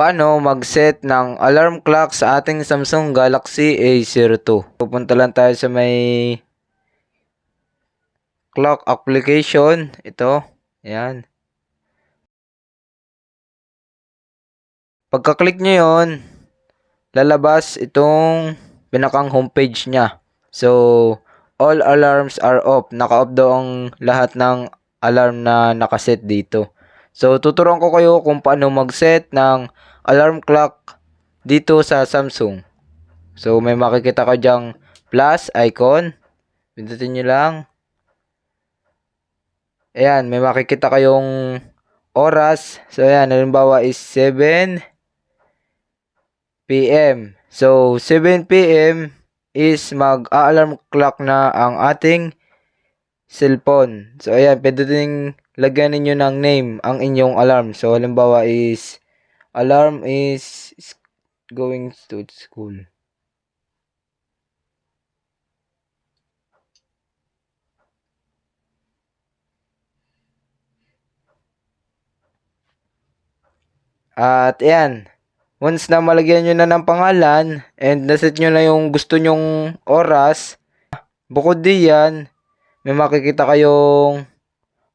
paano mag-set ng alarm clock sa ating Samsung Galaxy A02. Pupunta lang tayo sa may clock application. Ito. Ayan. Pagka-click nyo yon lalabas itong pinakang homepage niya. So, all alarms are off. Naka-off daw ang lahat ng alarm na nakaset dito. So, tuturuan ko kayo kung paano mag-set ng alarm clock dito sa Samsung. So, may makikita ka dyang plus icon. Pindutin nyo lang. Ayan, may makikita kayong oras. So, ayan, halimbawa is 7 p.m. So, 7 p.m. is mag-alarm clock na ang ating cellphone. So, ayan, pwede din lagyan ninyo ng name ang inyong alarm. So, halimbawa is, alarm is going to school. At ayan, once na malagyan nyo na ng pangalan and naset nyo na yung gusto nyong oras, bukod diyan, may makikita kayong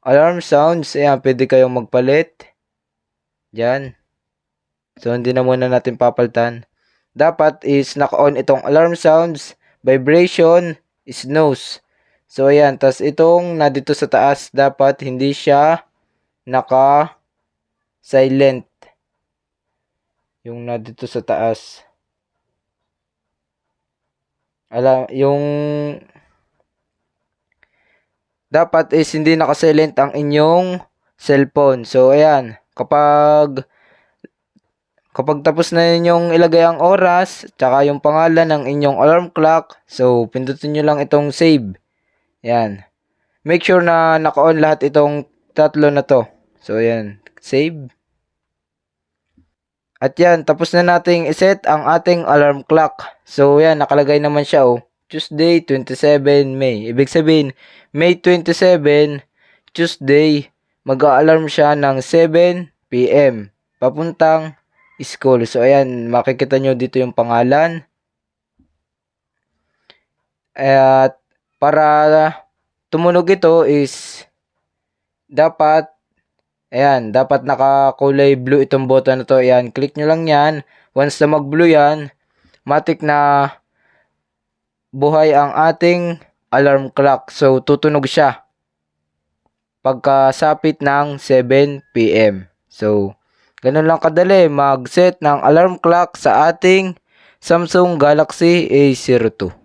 alarm sounds. Ayan, pwede kayong magpalit. Diyan. So, hindi na muna natin papalitan. Dapat is naka-on itong alarm sounds, vibration, snooze. So, ayan. tas itong na dito sa taas, dapat hindi siya naka-silent. Yung na dito sa taas. Alam, yung dapat is hindi naka-silent ang inyong cellphone. So, ayan. Kapag kapag tapos na ninyong ilagay ang oras, tsaka yung pangalan ng inyong alarm clock, so, pindutin nyo lang itong save. Ayan. Make sure na naka-on lahat itong tatlo na to. So, ayan. Save. At yan, tapos na nating iset ang ating alarm clock. So, yan, nakalagay naman siya, oh. Tuesday, 27 May. Ibig sabihin, May 27, Tuesday, mag-alarm siya ng 7 p.m. Papuntang school. So, ayan, makikita nyo dito yung pangalan. At, para tumunog ito is, dapat, ayan, dapat nakakulay blue itong button na to. Ayan, click nyo lang yan. Once na mag-blue yan, matik na buhay ang ating alarm clock. So, tutunog siya pagkasapit ng 7 p.m. So, ganun lang kadali mag-set ng alarm clock sa ating Samsung Galaxy A02.